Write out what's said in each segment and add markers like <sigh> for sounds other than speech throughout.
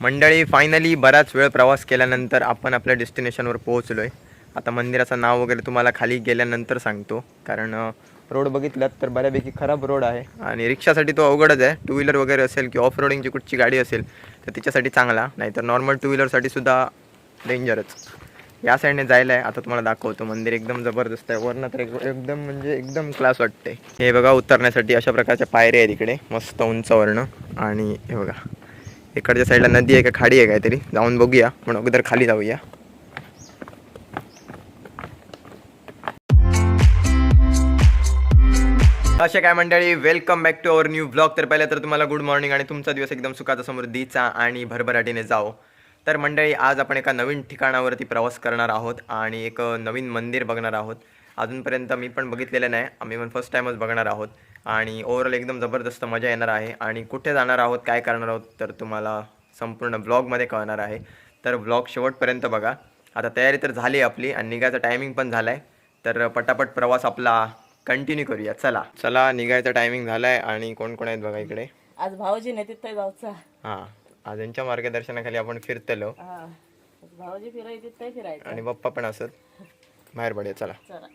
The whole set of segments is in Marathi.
मंडळी फायनली बराच वेळ प्रवास केल्यानंतर आपण आपल्या डेस्टिनेशनवर पोहोचलो आहे आता मंदिराचं नाव वगैरे तुम्हाला खाली गेल्यानंतर सांगतो. कारण रोड बघितलात तर बऱ्यापैकी खराब रोड आहे. आणि रिक्षासाठी तो अवघडच आहे. टू व्हीलर वगैरे असेल की ऑफ रोडिंगची कुठची गाडी असेल तर तिच्यासाठी चांगला. नाहीतर नॉर्मल टू व्हीलरसाठी सुद्धा डेंजरच या साईडने जायला आहे. आता तुम्हाला दाखवतो. मंदिर एकदम जबरदस्त आहे. वरनं तर एकदम म्हणजे एकदम क्लास वाटते हे बघा उतरण्यासाठी अशा प्रकारच्या पायऱ्या आहेत इकडे. मस्त उंचावरणं आणि हे बघा. इकडच्या साईडला नदी आहे का खाडी आहे काहीतरी. जाऊन बघूया. पण अगोदर खाली जाऊया. अशा काय मंडळी welcome back to our new blog तर पहिलं तर तुम्हाला गुड मॉर्निंग आणि तुमचा दिवस एकदम सुखाचा समृद्धीचा आणि भरभराटीने जाओ. तर मंडळी आज आपण एका नवीन ठिकाणावरती प्रवास करणार आहोत आणि एक नवीन मंदिर बघणार आहोत. अजूनपर्यंत मी पण बघितलेलं नाही. आम्ही पण फर्स्ट टाईमच बघणार आहोत. आणि ओव्हरऑल एकदम जबरदस्त मजा येणार आहे. आणि कुठे जाणार आहोत काय करणार आहोत तर तुम्हाला संपूर्ण ब्लॉगमध्ये कळणार आहे. तर ब्लॉग शेवटपर्यंत बघा. आता तयारी तर झाली आपली आणि निघायचा टायमिंग पण झाला आहे तर पटापट प्रवास आपला कंटिन्यू करूया. चला. चला निघायचा टायमिंग झाला आहे आणि कोण कोण आहेत बघा इकडे? आज भाऊजी नाही तिथं जाऊचा हां. आज यांच्या मार्गदर्शनाखाली आपण फिरतलो. भाऊजी फिराय तिथं फिरायचं आणि पप्पा पण असत. बाहेर पडूया. चला चला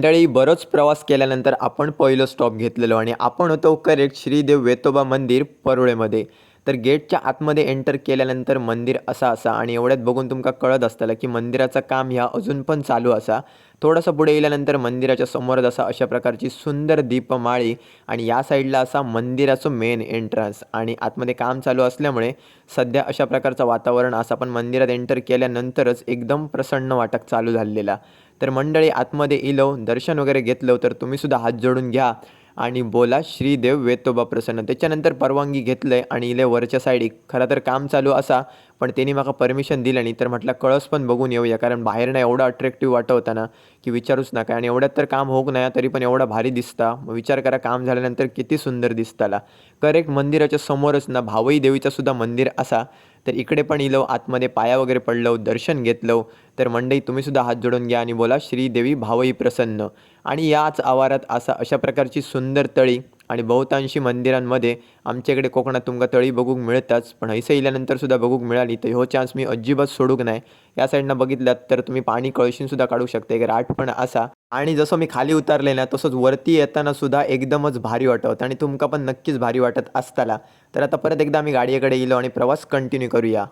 मंडळी बरोच प्रवास केल्यानंतर आपण पहिलं स्टॉप घेतलेलो आणि आपण होतो करेक्ट श्रीदेव वेतोबा मंदिर परुळेमध्ये. तर गेटच्या आतमध्ये एंटर केल्यानंतर मंदिर असा असा आणि एवढ्यात बघून तुमका कळत असताला की मंदिराचं काम ह्या अजून पण चालू असा. थोडंसं पुढे गेल्यानंतर मंदिराच्या समोरच असा अशा प्रकारची सुंदर दीपमाळी आणि या साईडला असा मंदिराचं मेन एंट्रन्स आणि आतमध्ये काम चालू असल्यामुळे सध्या अशा प्रकारचं वातावरण असं आपण मंदिरात एंटर केल्यानंतरच एकदम प्रसन्न वाटक चालू झालेला. तर मंडळी आतमध्ये इलो दर्शन वगैरे घेतलं तर तुम्हीसुद्धा हात जोडून घ्या. आणि बोला श्रीदेव वेतोबा प्रसन्न. त्याच्यानंतर परवानगी घेतलंय आणि इले वरच्या साईडीक खरं तर काम चालू असा पण त्यांनी मला परमिशन दिलं नाही. तर म्हटलं कळस पण बघून येऊया कारण बाहेरनं एवढा अट्रॅक्टिव्ह वाटवता ना की विचारूच नका. आणि एवढ्यात तर काम होऊ नाही तरी पण एवढा भारी दिसता. विचार करा काम झाल्यानंतर किती सुंदर दिसताला. करेक्ट मंदिराच्या समोरच ना भावई देवीचं सुद्धा मंदिर असा. तर इकडे पण इलो आतमध्ये पाया वगैरे पडलो दर्शन घेतलं तर मंडई तुम्हीसुद्धा हात जोडून घ्या आणि बोला श्रीदेवी भावई प्रसन्न. आणि याच आवारात असा अशा प्रकारची सुंदर तळी आणि बहुतांशी मंदिरांमध्ये आमच्याकडे कोकणात तुमका तळी बघूक मिळताच पण हैसे इल्यानंतर सुद्धा बघूक मिळाली तर हो चान्स मी अजिबात सोडूक नाही या साईडनं बघितलात तर तुम्ही पाणी कळशीनसुद्धा काढू शकता एक राट पण असा आणि जसं मी खाली उतरले ना तसंच वरती येताना सुद्धा एकदमच भारी वाटत आणि तुमका पण नक्कीच भारी वाटत असताला. तर आता परत एकदा आम्ही गाडीकडे गेलो आणि प्रवास कंटिन्यू करूया.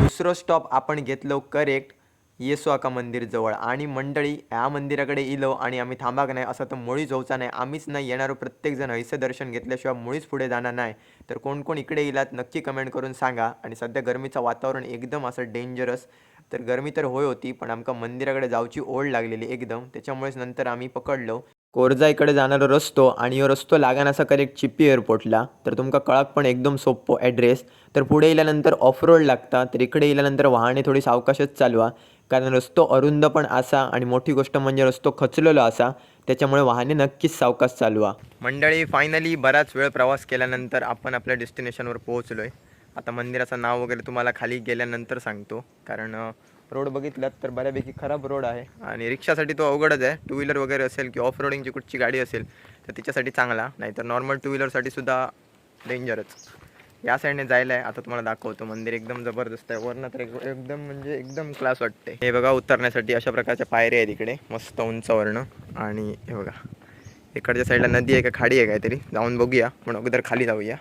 दुसरं स्टॉप आपण घेतलो करेक्ट येसुआका मंदिर जवळ. आणि मंडळी ह्या मंदिराकडे इलो आणि आम्ही थांबाक नाही असं तर मुळीच होऊचा नाही. आम्हीच नाही येणारो प्रत्येकजण हैसे दर्शन घेतल्याशिवाय मुळीच पुढे जाणार नाही. तर कोण कोण इकडे येलात नक्की कमेंट करून सांगा. आणि सध्या गरमीचं वातावरण एकदम असं डेंजरस तर गरमी तर होय होती पण आमका मंदिराकडे जावची ओढ लागलेली एकदम. त्याच्यामुळेच नंतर आम्ही पकडलो. कोरजाईकडे जाणारा रस्तो आणि हो रस्तो लागान असा करेक्ट चिप्पी एअरपोर्टला तर तुमका कळाक पण एकदम सोप्पो ॲड्रेस तर पुढे येल्यानंतर ऑफ रोड लागता तर इकडे येल्यानंतर वाहने थोडी सावकाशच चालवा. कारण रस्तो अरुंद पण असा आणि मोठी गोष्ट म्हणजे रस्तो खचलेलो असा त्याच्यामुळे वाहने नक्कीच सावकाश चालवा. मंडळी फायनली बराच वेळ प्रवास केल्यानंतर आपण आपल्या डेस्टिनेशनवर पोहोचलो आहे आता मंदिराचं नाव वगैरे तुम्हाला खाली गेल्यानंतर सांगतो. कारण रोड बघितलात तर बऱ्यापैकी खराब रोड आहे. आणि रिक्षासाठी तो अवघडच आहे. टू व्हीलर वगैरे असेल किंवा ऑफ रोडिंगची कुठची गाडी असेल तर तिच्यासाठी चांगला. नाहीतर नॉर्मल टू व्हीलरसाठी सुद्धा डेंजरच या साईडने जायला आहे आता तुम्हाला दाखवतो. मंदिर एकदम जबरदस्त आहे. वरनं तर एकदम म्हणजे एकदम क्लास वाटते. हे बघा उतरण्यासाठी अशा प्रकारच्या पायऱ्या आहेत इकडे. मस्त उंचावरनं आणि हे बघा इकडच्या साईडला नदी आहे का खाडी आहे काहीतरी. जाऊन बघूया. पण अगोदर खाली जाऊया.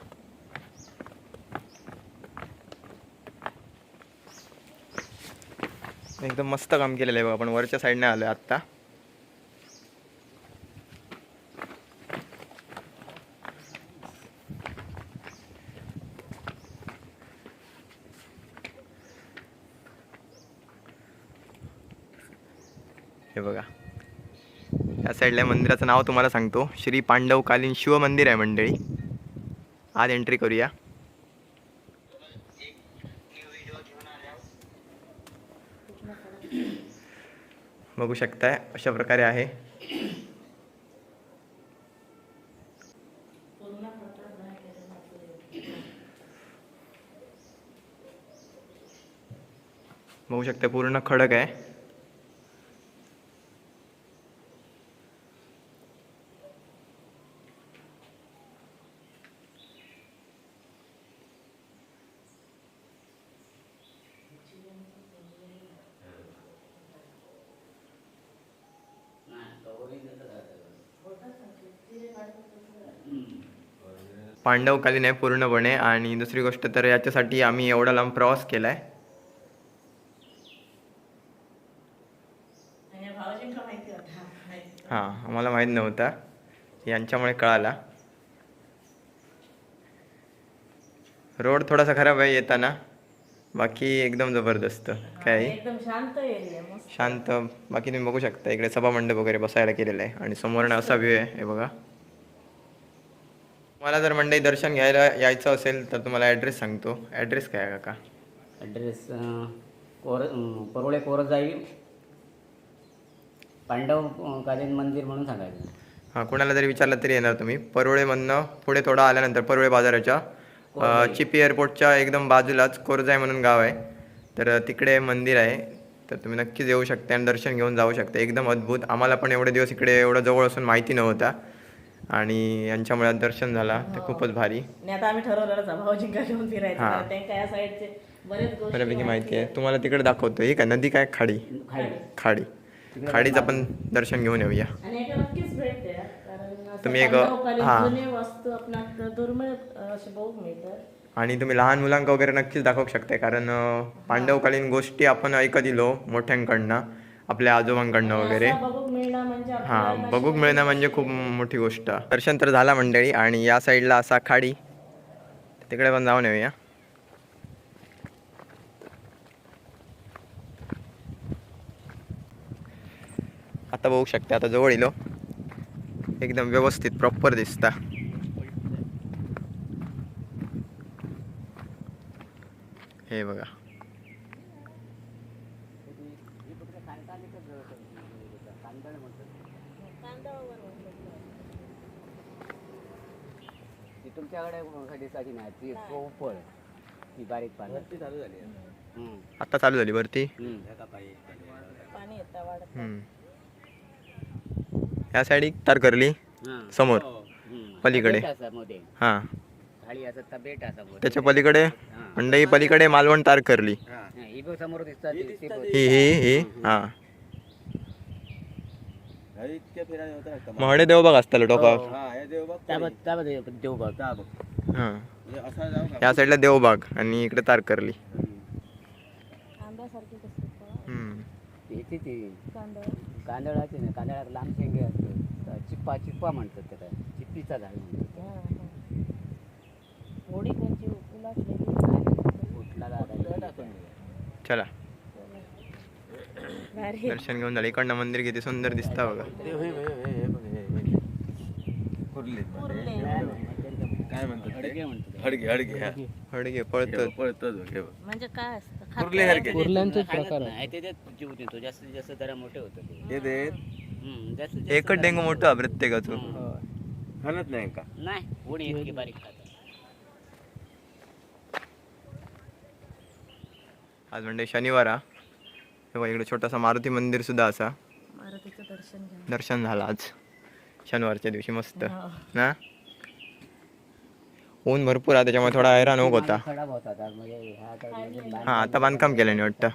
एकदम मस्त काम केलेलं आहे बघा आपण वरच्या साईडने आलो आहे आत्ता. हे बघा. या साईडला मंदिराचं नाव तुम्हाला सांगतो. श्री पांडवकालीन शिव मंदिर आहे मंडळी. आज एंट्री करूया. बघू शकताय अशा प्रकारे आहे. बघू शकता पूर्ण खडक आहे. पांडवकालीन आहे पूर्णपणे आणि दुसरी गोष्ट तर याच्यासाठी आम्ही एवढा लांब प्रवास होता. माहिती. हां आम्हाला माहीत नव्हता. यांच्यामुळे कळाला. रोड थोडासा खराब आहे येताना. बाकी एकदम जबरदस्त. काय? शांत बाकी तुम्ही बघू शकता इकडे सभामंडप वगैरे बसायला केलेला आहे. आणि समोरनं असा व्ह्यू आहे हे बघा. मला जर मंडई दर्शन घ्यायला यायचं असेल तर तुम्हाला ॲड्रेस सांगतो. ॲड्रेस काय आहे काका? ॲड्रेस कोर परोळे कोरजाई पांडव कालीन मंदिर म्हणून सांगायचं. हां कोणाला जरी विचारलं तरी येणार तुम्ही. परोळेमधनं पुढे थोडं आल्यानंतर परोळे बाजाराच्या चिपी एअरपोर्टच्या एकदम बाजूलाच कोरजाय म्हणून गाव आहे. तर तिकडे मंदिर आहे. तर तुम्ही नक्कीच येऊ शकता आणि दर्शन घेऊन जाऊ शकता. एकदम अद्भुत. आम्हाला पण एवढे दिवस इकडे एवढं जवळ असून माहिती नव्हता. आणि यांच्यामुळे दर्शन झाला तर खूपच भारी. आणि आता आम्ही ठरवलेलंच आहे भाऊजींका घेऊन फिरायचं. हा. या साईडचे बरेच गोष्टी बऱ्यापैकी माहिती आहे. तुम्हाला तिकडे दाखवतो ही काय नदी काय? खाडी. खाडी. खाडीचं आपण दर्शन घेऊन येऊया. आणि याच्या नक्कीच भेट द्या कारण असं तुम्ही एक- हा. जुने वस्तू आपणाक दुर्मिळ अं, असे बघू मिळतात. आणि तुम्ही लहान मुलांका वगैरे नक्कीच दाखवू शकता कारण अं, पांडवकालीन गोष्टी आपण ऐकत इलो मोठ्यांकडनं. आपल्या आजोबांकडनं वगैरे. म्हणजे हा बघूक मिळणं म्हणजे खूप मोठी गोष्ट. दर्शन तर झाला मंडळी आणि या साईडला असा खाडी. तिकडे पण जाऊन येऊया. आता बघू शकते आता जवळ इलो एकदम व्यवस्थित प्रॉपर दिसता. हे बघा. तुमच्याकडे दिसायची नाही ती पोपळ ती बारीक पाणी चालू झाली आता चालू झाली वरती? पाणी येतं वाढत हम्म. या साईड तार करली समोर पलीकडे. मध्ये. हां. खाली असं तर बेट असा. त्याच्या पलीकडे मंडई पलीकडे मालवण तार करली. हा, ही बघ समोर दिसतात ती- ती बघ. ही ही ही. हा महडे देवबाग असतालो टोका त्या बघ- त्या बघ देव बघ हा. या साईडला देवबाग आणि इकडे तार करली आंब्यासारखी कसं हम्म. ती ती- ती कांदा कांदळाची ना लांब शेंगे चिप्पा चिप्पा म्हणतात त्याला. चिप्पीचा झाड म्हणतात. हा, हा. होडी कोणची उलाटलेली कुठला दादा चला. दर्शन घेऊन झालं. इकडनं मंदिर किती सुंदर दिसता बघा. काय म्हणतात हडगे हडगे हा. हडगे. पळत हे. म्हणजे काय असतं? कुर्ले हडगे. प्रकार आहे ते देत जीव देतो. जास्तीत जास्त जरा मोठे होतं ते. हे देत एकच डेंगू मोठं आहे प्रत्येकाचं खाणत नाही का? नाही कोणी इतकी बारीक खातात आज म्हणजे शनिवार हा. हे बघा इकडे छोटासा मारुती मंदिर सुद्धा असा. मारुतीचं दर्शन घ्या. दर्शन झालं आज. शनिवारच्या दिवशी मस्त. हो. ना? ऊन भरपूर आहे त्याच्यामुळे थोडा हैराण होत होता. म्हणजे हा आता बांधकाम केलं नाही वाटतं.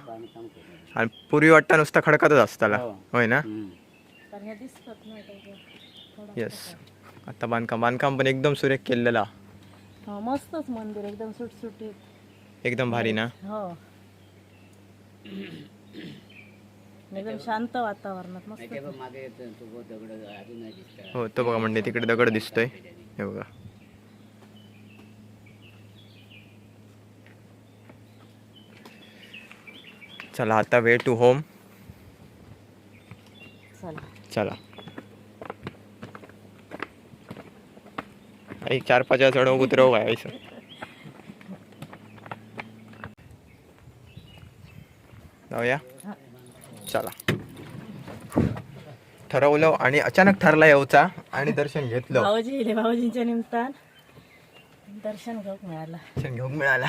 आणि पूर्वी वाटतं नुसतं खडकातच असताला. हो. होय ना? येस आता बांधकाम बांधकाम पण एकदम सुरेख केलेला. हा मस्तच मंदिर एकदम सुटसुटीत. एकदम भारी ना? हो. <coughs> एकदम शांत वातावरणात मस्त. नाही ते बघ मागे येतं, तो बघ दगड अजून नाही दिसतात हो तो बघा म्हणजे तिकडे दगड दिसतोय. हे बघा. चला आता वे टू होम चला. चला. एक चार पाच चढव उतरव काय जाऊया. चला. ठरवलं आणि अचानक ठरला यावचा आणि दर्शन घेतलं. भाऊजी भाऊजींच्या निमित्तान दर्शन घेऊक मिळालं. दर्शन घेऊन मिळाला.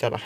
चला.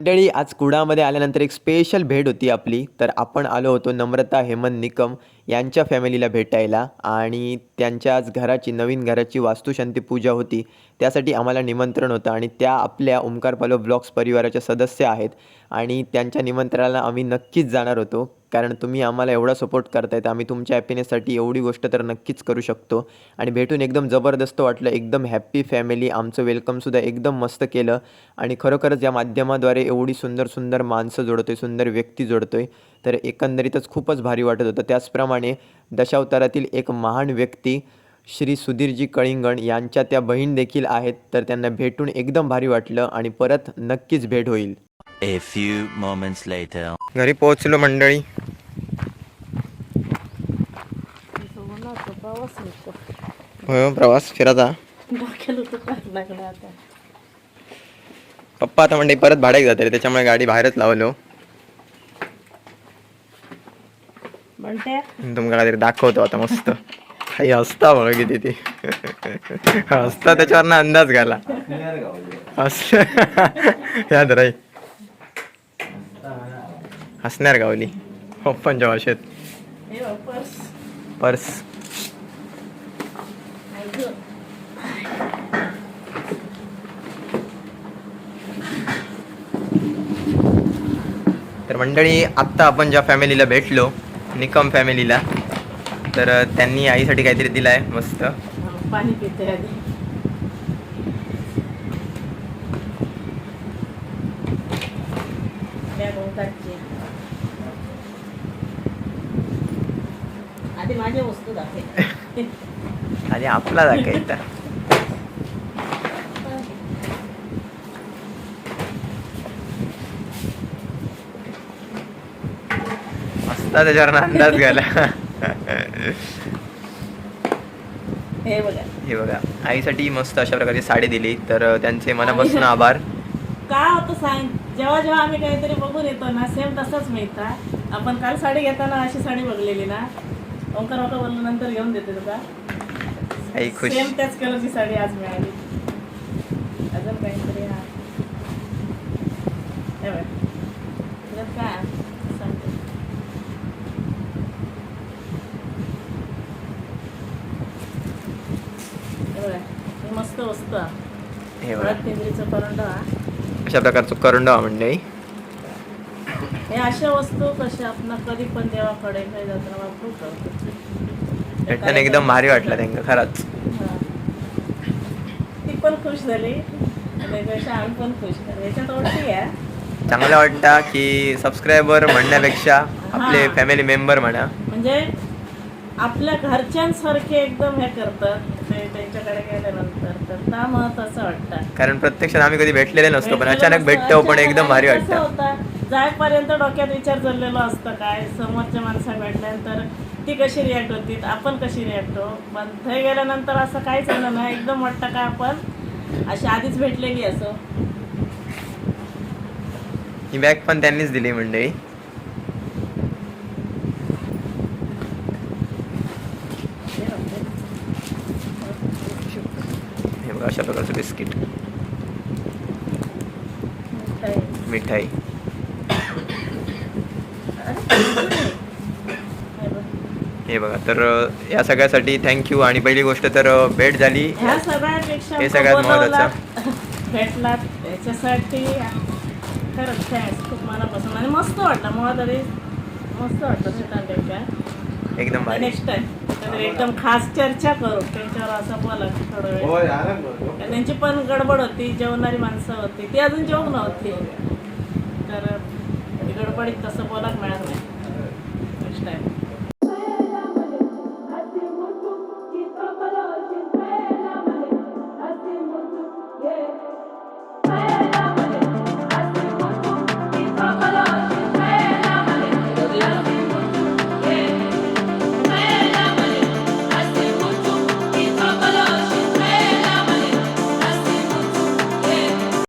मंडळी आज कुडामध्ये आल्यानंतर एक स्पेशल भेट होती आपली. तर आपण आलो होतो नम्रता हेमंत निकम. यांच्या फॅमिलीला भेटायला आणि त्यांच्या आज घराची नवीन घराची वास्तुशांती पूजा होती. त्यासाठी आम्हाला निमंत्रण होतं आणि त्या आपल्या ओमकार पालो ब्लॉग्स परिवाराच्या सदस्य आहेत आणि त्यांच्या निमंत्रणाला आम्ही नक्कीच जाणार होतो. कारण तुम्ही आम्हाला एवढा सपोर्ट करतायत आम्ही तुमच्या हॅपीनेससाठी एवढी गोष्ट तर नक्कीच करू शकतो. आणि भेटून एकदम जबरदस्त वाटलं एकदम हॅप्पी फॅमिली आमचं वेलकमसुद्धा एकदम मस्त केलं. आणि खरोखरच या माध्यमाद्वारे एवढी सुंदर सुंदर माणसं जोडतोय सुंदर व्यक्ती जोडतोय. तर एकंदरीतच खूपच भारी वाटत होतं. त्याचप्रमाणे दशावतारातील एक महान व्यक्ती श्री सुधीरजी कळिंगण यांच्या त्या बहीण देखील आहेत. तर त्यांना भेटून एकदम भारी वाटलं आणि परत नक्कीच भेट होईल. A few moments later. घरी पोहोचलो मंडळी. प्रवास होतो होय प्रवास फिराचा डोक्याला तर लागलं आता. पप्पा आता मंडळी परत भाड्याक जाते त्याच्यामुळे गाडी बाहेरच लावलो. म्हणते तुमका काहीतरी दाखवतो आता मस्त. काही हसता बघ किती ती. हसता त्याच्यावर अंदाज घाला. हस याद राही. हसणार गावली. पप्पांच्या भाषेत पर्स. तर मंडळी आत्ता आपण ज्या फॅमिलीला भेटलो निकम फॅमिलीला. तर त्यांनी आईसाठी काहीतरी दिलं आहे मस्त. पाणी पिते आधी. माझ्या वस्तू दाखवे. <laughs> आणि आपला दाखवायचा मस्त त्याच्यावर अंदाज घ्यायला. हे बघा. हे बघा. आईसाठी मस्त अशा प्रकारची साडी दिली तर त्यांचे मनापासून आभार. काय होतं सांग? जेव्हा जेव्हा आम्ही काहीतरी बघून येतो ना सेम तसंच मिळतं. आपण काल साडी घेताना अशी साडी बघलेली ना. ओंकार ओंकार बोललो नंतर घेऊन देते तुका. आई खुश. सेम त्याच कलरची साडी आज मिळाली. अजून काहीतरी हा. काय आहे? सांगते. हे बघा. हे बघा. करंड हा अशा प्रकारचं करून डावा मंडळी हे अशा वस्तू कशा आपण कधी पण देवाकडे काही जाताना वापरू शकतो. भेटताना एकदम भारी वाटलं त्यांना खरंच. ती पण खुश झाली. आणि त्याच्यापेक्षा आम्ही पण खुश झालो. याच्यात ओळखी आहे. चांगलं वाटतं की सबस्क्रायबर म्हणण्यापेक्षा आपले. फॅमिली मेंबर म्हणा. म्हणजे आपल्या घरच्यांसारखे एकदम हे करतात. त्यांच्याकडे गेल्यानंतर तर त्या महत्वाचं वाटतं. कारण प्रत्यक्षात आम्ही कधी भेटलेले नसतो पण अचानक. भेटतो पण एकदम भारी वाटतं. होतं, जायपर्यंत डोक्यात विचार चाललेलो असतं काय समोरच्या माणसा भेटल्यानंतर ती कशी रिॲक्ट होती आपण कशी रिॲक्ट हो पण थंय गेल्यानंतर असं काहीच झालं नाही एकदम वाटतं काय आपण? अशी आधीच भेटलेली असो. ही बॅग पण त्यांनीच दिली मंडळी हे बघा अशा प्रकारचं बिस्किट. मिठाई. हे बघा. तर या सगळ्यासाठी थँक्यू आणि पहिली गोष्ट तर भेट झाली. हे सगळ्यात बोलवला, <laughs> भेटलात. त्याच्यासाठी खरंच थँक्स खूप मनापासून. आणि मस्त वाटलं. मुळात तरी मस्त वाटलं एकदम नेक्स्ट टाइम एकदम खास चर्चा करू. त्यांच्यावर असं बोला थोडं वेळ. कारण त्यांची पण गडबड होती जेवणारी माणसं होती. ती अजून जेवण नव्हती. तर गडबडीत तसं बोलायला मिळत नाही. Next time